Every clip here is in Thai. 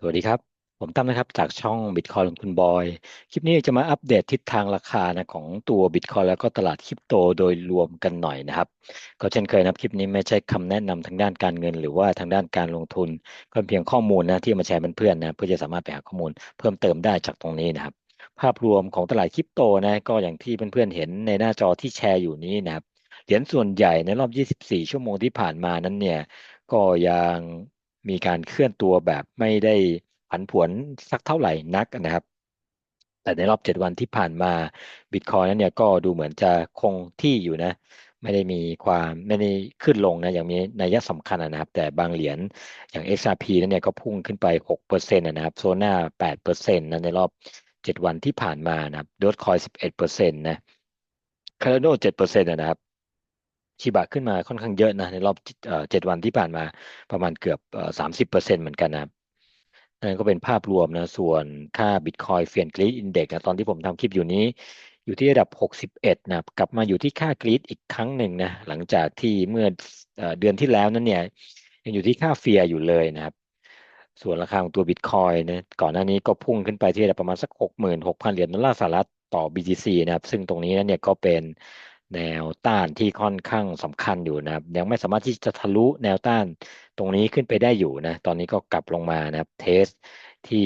สวัสดีครับ ผมตั้มนะครับ จากช่อง Bitcoin ของคุณบอย คลิปนี้จะมาอัปเดตทิศทางราคานะของตัว Bitcoin แล้วก็ตลาดคริปโตโดยรวมกันหน่อยนะครับ ก็เช่นเคยนะคลิปนี้ไม่ใช่คำแนะนำทางด้านการเงิน หรือว่าทางด้านการลงทุนก็เพียงข้อมูลนะที่มาแชร์เพื่อนๆนะเพื่อจะสามารถไปหาข้อมูลเพิ่มเติมได้จากตรงนี้นะครับ ภาพรวมของตลาดคริปโตนะก็อย่างที่เพื่อนๆเห็นในหน้าจอที่แชร์อยู่นี้นะครับเหรียญส่วนใหญ่ในรอบ 24 ชั่วโมงที่ผ่านมานั้นเนี่ยก็ยัง มีการเคลื่อนตัวแบบไม่ได้ผันผวนสักเท่าไหร่นักนะครับ แต่ในรอบเจ็ดวันที่ผ่านมาบิตคอยนั้นเนี่ยก็ดูเหมือนจะคงที่อยู่นะ ไม่ได้มีความไม่ได้ขึ้นลงนะอย่างมีนัยสำคัญนะครับ แต่บางเหรียญอย่าง XRP นั้นเนี่ยก็พุ่งขึ้นไป 6%นะครับโซน่า8%นะในรอบเจ็ดวันที่ผ่านมานะครับโดดคอย 11%นะคาร์โน7%นะครับ ชิบะขึ้นมาค่อนข้างเยอะนะในรอบเจ็ดวันที่ผ่านมาประมาณเกือบสามสิบเปอร์เซ็นต์เหมือนกันนะนั่นก็เป็นภาพรวมนะ ส่วนค่า Bitcoin เฟียนกรีดอินเด็กซ์ตอนที่ผมทำคลิปอยู่นี้ อยู่ที่ระดับ 61 นะกลับมาอยู่ที่ค่ากรีดอีกครั้งหนึ่งนะ หลังจากที่เมื่อเดือนที่แล้วนั้นเนี่ย ยังอยู่ที่ค่าเฟียอยู่เลยนะครับ ส่วนราคาของตัว Bitcoin นะก่อนหน้านี้ก็พุ่งขึ้นไปที่ระดับประมาณสัก 66,000 เหรียญดอลลาร์สหรัฐต่อ BTC นะครับ ซึ่งตรงนี้นั้นเนี่ยก็เป็น แนวต้านที่ค่อนข้างสำคัญอยู่นะครับ ยังไม่สามารถที่จะทะลุแนวต้านตรงนี้ขึ้นไปได้อยู่นะ ตอนนี้ก็กลับลงมานะครับเทสที่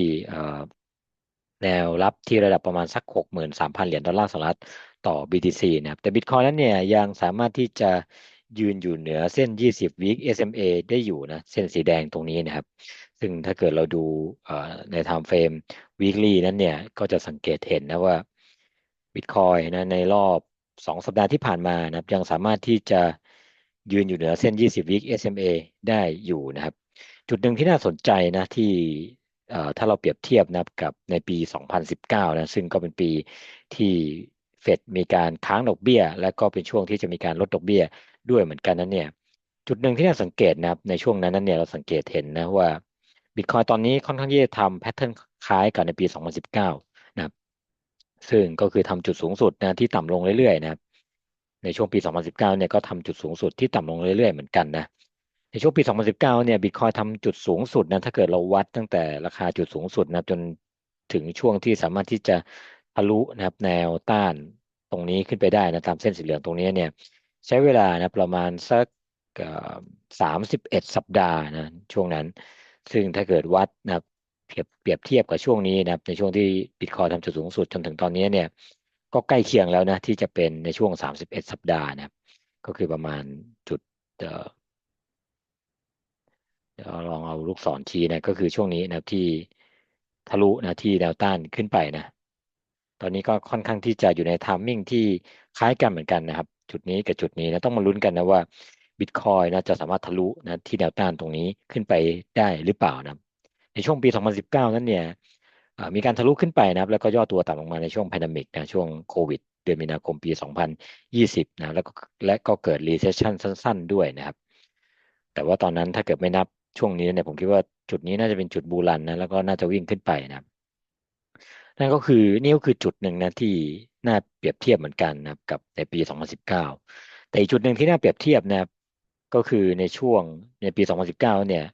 แนวรับที่ระดับประมาณสัก 63,000 เหรียญดอลลาร์สหรัฐต่อ BTC นะครับ แต่ Bitcoin นั้นเนี่ยยังสามารถที่จะยืนอยู่เหนือเส้น 20 week SMA ได้อยู่นะ เส้นสีแดงตรงนี้นะครับ ซึ่งถ้าเกิดเราดูใน time frame weekly นั้นเนี่ย ก็จะสังเกตเห็นนะว่า Bitcoin นะในรอบ สองสัปดาห์ที่ผ่านมานะครับ ยังสามารถที่จะยืนอยู่เหนือเส้น 20 วิก SMA ได้อยู่นะครับ จุดหนึ่งที่น่าสนใจนะที่ถ้าเราเปรียบเทียบนะครับกับในปี 2019 นะซึ่งก็เป็นปีที่เฟดมีการค้างดอกเบี้ย และก็เป็นช่วงที่จะมีการลดดอกเบี้ยด้วยเหมือนกันนั้นเนี่ยจุดหนึ่งที่น่าสังเกตนะครับในช่วงนั้นนั้นเนี่ยเราสังเกตเห็นนะว่าบิตคอยตอนนี้ค่อนข้างที่จะทำแพทเทิร์นคล้ายกับในปี 2019นะครับ ซึ่งก็คือทำจุดสูงสุดนะที่ต่ำลงเรื่อยๆนะครับในช่วงปี 2019 เนี่ยก็ทำจุดสูงสุดที่ต่ำลงเรื่อยๆเหมือนกันนะในช่วงปี 2019 เนี่ยบิตคอยทำจุดสูงสุดนะถ้าเกิดเราวัดตั้งแต่ราคาจุดสูงสุดนะจนถึงช่วงที่สามารถที่จะทะลุนะครับแนวต้านตรงนี้ขึ้นไปได้นะตามเส้นสีเหลืองตรงนี้เนี่ยใช้เวลานะประมาณสักสามสิบเอ็ดสัปดาห์นะช่วงนั้น ซึ่งถ้าเกิดวัดนะ เปรียบเทียบกับช่วงนี้นะครับในช่วงที่บิตคอยทำจุดสูงสุดจนถึงตอนนี้เนี่ยก็ใกล้เคียงแล้วนะที่จะเป็นในช่วง 31 สัปดาห์นะครับก็คือประมาณจุดเดี๋ยวลองเอาลูกศรชี้นะก็คือช่วงนี้นะที่ทะลุนะที่แนวต้านขึ้นไปนะ ตอนนี้ก็ค่อนข้างที่จะอยู่ในทามมิ่งที่คล้ายกันเหมือนกันนะครับ จุดนี้กับจุดนี้นะต้องมาลุ้นกันนะว่าบิตคอยนะจะสามารถทะลุนะที่แนวต้านตรงนี้ขึ้นไปได้หรือเปล่านะ ในช่วงปี 2019 นั้นเนี่ยมีการทะลุขึ้นไปนะครับ แล้วก็ย่อตัวต่ำลงมาในช่วงพ a นดมิกนะช่วงโควิดเดือนมีนาคมปี 2020 นะแล้วก็และก็เกิดรีเซชชันสั้น ๆ ด้วยนะครับ แต่ว่าตอนนั้นถ้าเกิดไม่นับช่วงนี้เนี่ยผมคิดว่าจุดนี้น่าจะเป็นจุดบูรันนะแล้วก็น่าจะวิ่งขึ้นไปนะครับนั่นก็คือนี่ก็คือจุดหนึ่งนะที่น่าเปรียบเทียบเหมือนกันนะครับกับในปี 2019 แต่อีกจุดหนึ่งที่น่าเปรียบเทียบนะครับก็คือในช่วงในปี 2019 เนี่ย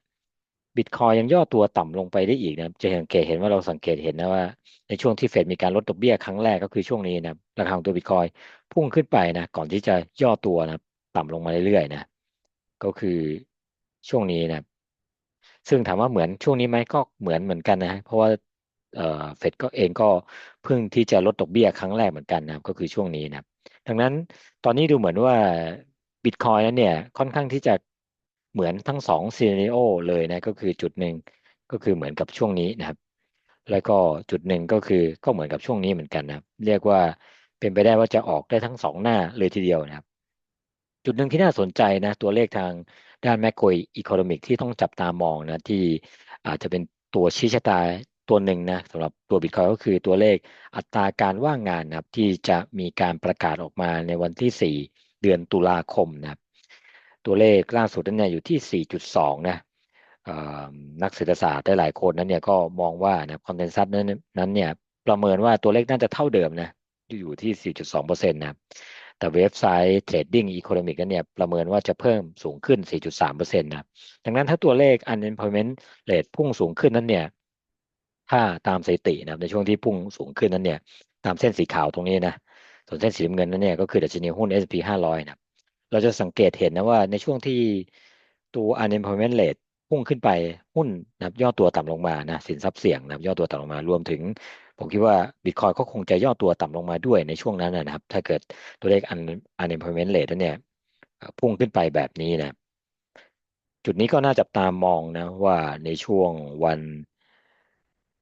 บิตคอยยังย่อตัวต่ำลงไปได้อีกนะจะสังเกตเห็นว่าเราสังเกตเห็นนะว่า ในช่วงที่เฟดมีการลดดอกเบี้ยครั้งแรกก็คือช่วงนี้นะราคาของตัวบิตคอยพุ่งขึ้นไปนะก่อนที่จะย่อตัวนะต่ำลงมาเรื่อยๆนะก็คือช่วงนี้นะซึ่งถามว่าเหมือนช่วงนี้ไหมก็เหมือนเหมือนกันนะเพราะว่าเฟดก็เองก็เพิ่งที่จะลดดอกเบี้ยครั้งแรกเหมือนกันนะก็คือช่วงนี้นะดังนั้นตอนนี้ดูเหมือนว่าบิตคอยนั้นเนี่ยค่อนข้างที่จะ เหมือนทั้งสองซีเนโอเลยนะก็คือจุดหนึ่งก็คือเหมือนกับช่วงนี้นะครับ แล้วก็จุดหนึ่งก็คือก็เหมือนกับช่วงนี้เหมือนกันนะเรียกว่าเป็นไปได้ว่าจะออกได้ทั้งสองหน้าเลยทีเดียวนะครับ จุดหนึ่งที่น่าสนใจนะตัวเลขทางด้านแมกโรอีโคโนมิกที่ต้องจับตามองนะที่อาจจะเป็นตัวชี้ชะตาตัวหนึ่งนะสำหรับตัวบิตคอยก็คือตัวเลขอัตราการว่างงานนะครับที่จะมีการประกาศออกมาในวันที่ 4 เดือนตุลาคมนะครับ ตัวเลขล่าสุดนั้นเนี่ยอยู่ที่ 4.2 นะนักเศรษฐศาสตร์ได้หลายคนนั้นเนี่ยก็มองว่านะคอนเทนซัสนั้นนั้นเนี่ยประเมินว่าตัวเลขน่าจะเท่าเดิมนะอยู่ที่ 4.2%นะแต่เว็บไซต์ Trading Economic นั้นเนี่ยประเมินว่าจะเพิ่มสูงขึ้น 4.3%นะดังนั้นถ้าตัวเลข unemployment rate พุ่งสูงขึ้นนั้นเนี่ยถ้าตามสถิตินะในช่วงที่พุ่งสูงขึ้นนั้นเนี่ยตามเส้นสีขาวตรงนี้นะส่วนเส้นสีน้ำเงินนั้นเนี่ยก็คือดัชนีหุ้น S&P 500นะ เราจะสังเกตเห็นนะว่าในช่วงที่ตัว unemployment rate พุ่งขึ้นไปหุ้นนะครับย่อตัวต่ำลงมานะสินทรัพย์เสี่ยงนะครับย่อตัวต่ำลงมารวมถึง ผมคิดว่าบิตคอยก็คงจะย่อตัวต่ำลงมาด้วยในช่วงนั้นนะครับ ถ้าเกิดตัวเลข unemployment rate นั้นเนี่ยพุ่งขึ้นไปแบบนี้นะจุดนี้ก็น่าจับตามองนะว่าในช่วงวัน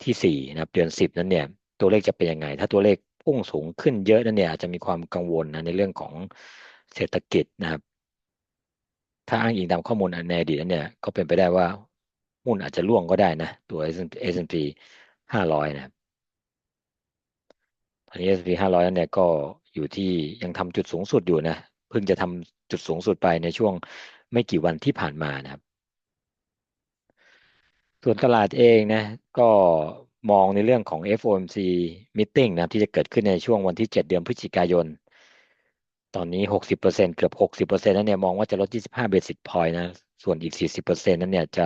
ที่สี่นะครับเดือนสิบนั้นเนี่ยตัวเลขจะเป็นยังไง ถ้าตัวเลขพุ่งสูงขึ้นเยอะนั้นเนี่ยอาจจะมีความกังวลนะในเรื่องของ เศรษฐกิจนะครับ ถ้าอ้างอิงตามข้อมูลในอดีตนั้นเนี่ย ก็เป็นไปได้ว่าหุ้นอาจจะร่วงก็ได้นะ ตัว S&P 500 นะครับตอนนี้ S&P 500นั้นเนี่ยก็อยู่ที่ยังทำจุดสูงสุดอยู่นะ เพิ่งจะทำจุดสูงสุดไปในช่วงไม่กี่วันที่ผ่านมานะครับ ส่วนตลาดเองนะก็มองในเรื่องของ FOMC meeting นะที่จะเกิดขึ้นในช่วงวันที่ 7 เดือนพฤศจิกายน ตอนนี้60%เปอร์เซ็นเกือบ60%นั้นเนี่ยมองว่าจะลด25 basis point นะ ส่วนอีก40%นั้นเนี่ยจะ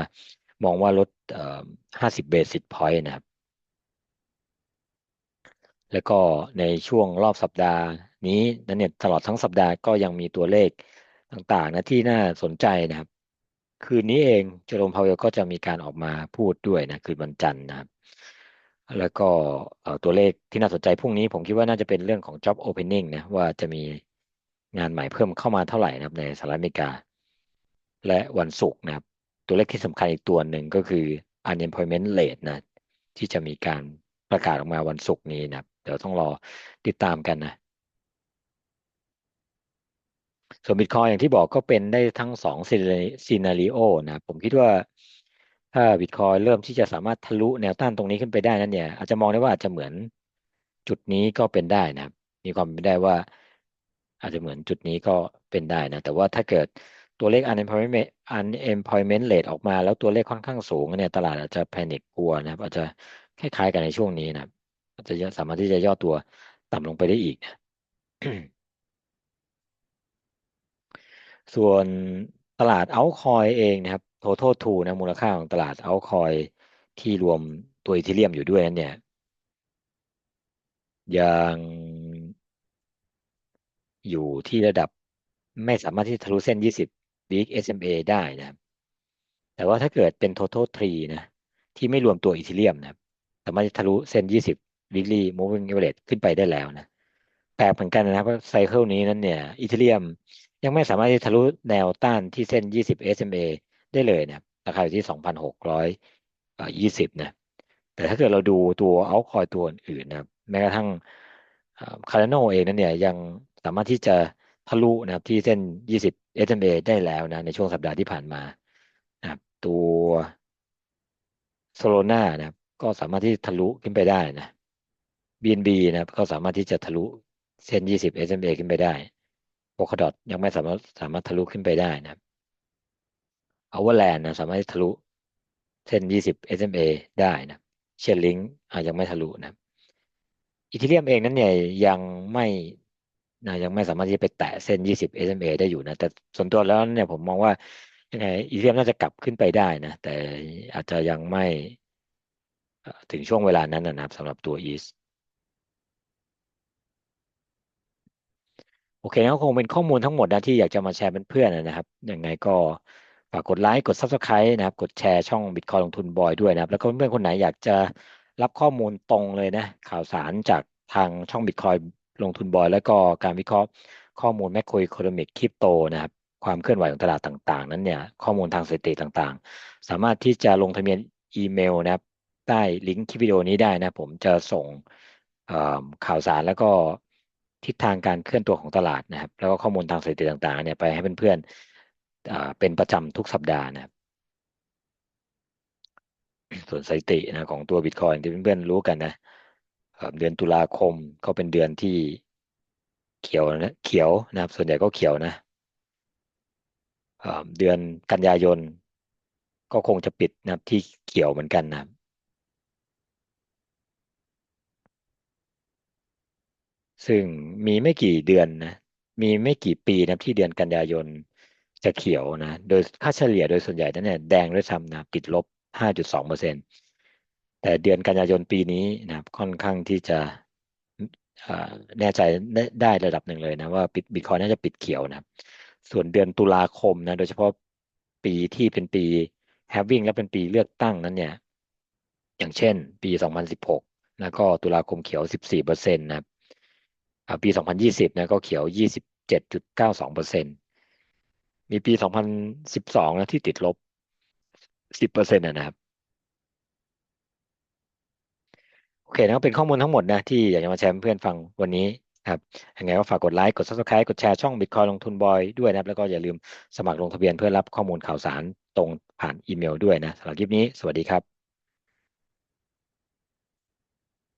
มองว่าลดเอ่อ50 basis point นะครับ แล้วก็ในช่วงรอบสัปดาห์นี้นั้นเนี่ยตลอดทั้งสัปดาห์ก็ยังมีตัวเลขต่างๆนะที่น่าสนใจนะครับ คืนนี้เองเจอร์มพาวเวลก็จะมีการออกมาพูดด้วยนะคืนวันจันทร์นะครับแล้วก็ตัวเลขที่น่าสนใจพรุ่งนี้ผมคิดว่าน่าจะเป็นเรื่องของ job opening นะว่าจะมี งานใหม่เพิ่มเข้ามาเท่าไหร่นะครับในสหรัฐอเมริกา และวันศุกร์นะครับ ตัวเลขที่สำคัญอีกตัวหนึ่งก็คือ unemployment rate นะที่จะมีการประกาศออกมาวันศุกร์นี้นะครับ เดี๋ยวต้องรอติดตามกันนะส่วนบิตคอยอย่างที่บอกก็เป็นได้ทั้งสองซีนารีโอนะผมคิดว่าถ้าบิตคอยเริ่มที่จะสามารถทะลุแนวต้านตรงนี้ขึ้นไปได้นั้นเนี่ย อาจจะมองได้ว่าอาจจะเหมือนจุดนี้ก็เป็นได้นะมีความเป็นได้ว่า อาจจะเหมือนจุดนี้ก็เป็นได้นะ แต่ว่าถ้าเกิดตัวเลข unemployment unemployment rate ออกมาแล้วตัวเลขค่อนข้างสูงเนี่ยตลาดอาจจะแพนิคกลัวนะครับ อาจจะคล้ายๆกันในช่วงนี้นะอาจจะสามารถที่จะย่อตัวต่ำลงไปได้อีกนะส่วนตลาดเอาคอยเองนะครับ total to นะมูลค่าของตลาดเอาคอยที่รวมตัวอีเทเรียมอยู่ด้วยนั้นเนี่ยยัง อยู่ที่ระดับไม่สามารถที่ทะลุเส้น 20 week SMA ได้นะครับ แต่ว่าถ้าเกิดเป็น total tree นะที่ไม่รวมตัวอีเทเรียมนะครับ สามารถทะลุเส้น 20 weekly moving average ขึ้นไปได้แล้วนะแปลกเหมือนกันนะครับว่าไซเคิลนี้นั้นเนี่ยอีเทเรียมยังไม่สามารถที่ทะลุแนวต้านที่เส้น 20 SMA ได้เลยนะราคาอยู่ที่ 2,620 นะ แต่ถ้าเกิดเราดูตัวเอาคอยตัวอื่นนะแม้กระทั่งคาร์โนเองนั้นเนี่ยยัง สามารถที่จะทะลุนะครับที่เส้น 20 SMA ได้แล้วนะในช่วงสัปดาห์ที่ผ่านมานะครับตัวโซโลนานะครับก็สามารถที่ทะลุขึ้นไปได้นะ BNB นะครับก็สามารถที่จะทะลุเส้น 20 SMA ขึ้นไปได้โ o คดอทยังไม่สามารถสามารถทะลุขึ้นไปได้นะครับเอาเวอร์แลนด์นะสามารถทะลุเส้น 20 SMA ได้นะเชนลิงยังไม่ทะลุนะอีเทเรียมเองนั้นเนี่ยยังไม่ นะยังไม่สามารถที่จะไปแตะเส้น 20 SMA ได้อยู่นะแต่ส่วนตัวแล้วเนี่ยผมมองว่ายังไงอีเทียมน่าจะกลับขึ้นไปได้นะ แต่อาจจะยังไม่ถึงช่วงเวลานั้นนะครับสำหรับตัวอีสโอเคก็คงเป็นข้อมูลทั้งหมดนะที่อยากจะมาแชร์เป็นเพื่อนนะครับยังไงก็ฝากกดไลค์กด Subscribe นะครับ กดแชร์ช่องบิตคอยลงทุนบอยด้วยนะครับ แล้วก็เพื่อนคนไหนอยากจะรับข้อมูลตรงเลยนะ ข่าวสารจากทางช่องบิตคอย ลงทุนบอย แล้วก็การวิเคราะห์ข้อมูลแมคโครอิโคโนมิกคริปโตนะครับความเคลื่อนไหวของตลาดต่างๆ นั้นเนี่ยข้อมูลทางสถิติต่างๆ สามารถที่จะลงทะเบียนอีเมลนะครับใต้ลิงก์คลิปวิดีโอนี้ได้นะผมจะส่งข่าวสารแล้วก็ทิศทางการเคลื่อนตัวของตลาดนะครับ แล้วก็ข้อมูลทางสถิติต่างๆเนี่ยไปให้เพื่อนๆเป็นประจำทุกสัปดาห์นะครับส่วนสถิตินะของตัวบิตคอยที่เพื่อนๆรู้กันนะ เดือนตุลาคมก็เป็นเดือนที่เขียวนะเขียวนะครับ ส่วนใหญ่ก็เขียวนะเดือนกันยายนก็คงจะปิดนะครับที่เขียวเหมือนกันนะครับซึ่งมีไม่กี่เดือนนะ มีไม่กี่ปีนะที่เดือนกันยายนจะเขียวนะ โดยค่าเฉลี่ยโดยส่วนใหญ่นั้นเนี่ยแดงด้วยซ้ำนะติดลบ 5.2เปอร์เซ็นต์ แต่เดือนกันยายนปีนี้นะครับค่อนข้างที่จะแน่ใจได้ระดับหนึ่งเลยนะว่าบิตคอยน่าจะปิดเขียวนะครับส่วนเดือนตุลาคมนะโดยเฉพาะปีที่เป็นปี having และเป็นปีเลือกตั้งนั้นเนี่ย อย่างเช่น ปี 2016 แล้วก็ตุลาคมเขียว 14เปอร์เซ็นต์นะครับปี 2020 นะก็เขียว 27.92เปอร์เซ็นต์มีปี 2012 นะที่ติดลบ 10เปอร์เซ็นต์นะครับ โอเคนะเป็นข้อมูลทั้งหมดนะที่อยากจะมาแชร์เพื่อนฟังวันนี้ครับยังไงก็ฝากกดไลค์กด subscribe กดแชร์ช่อง Bitcoin ลงทุนบอยด้วยนะครับ แล้วก็อย่าลืมสมัครลงทะเบียนเพื่อรับข้อมูลข่าวสารตรงผ่านอีเมลด้วยนะสำหรับคลิปนี้ สวัสดีครับ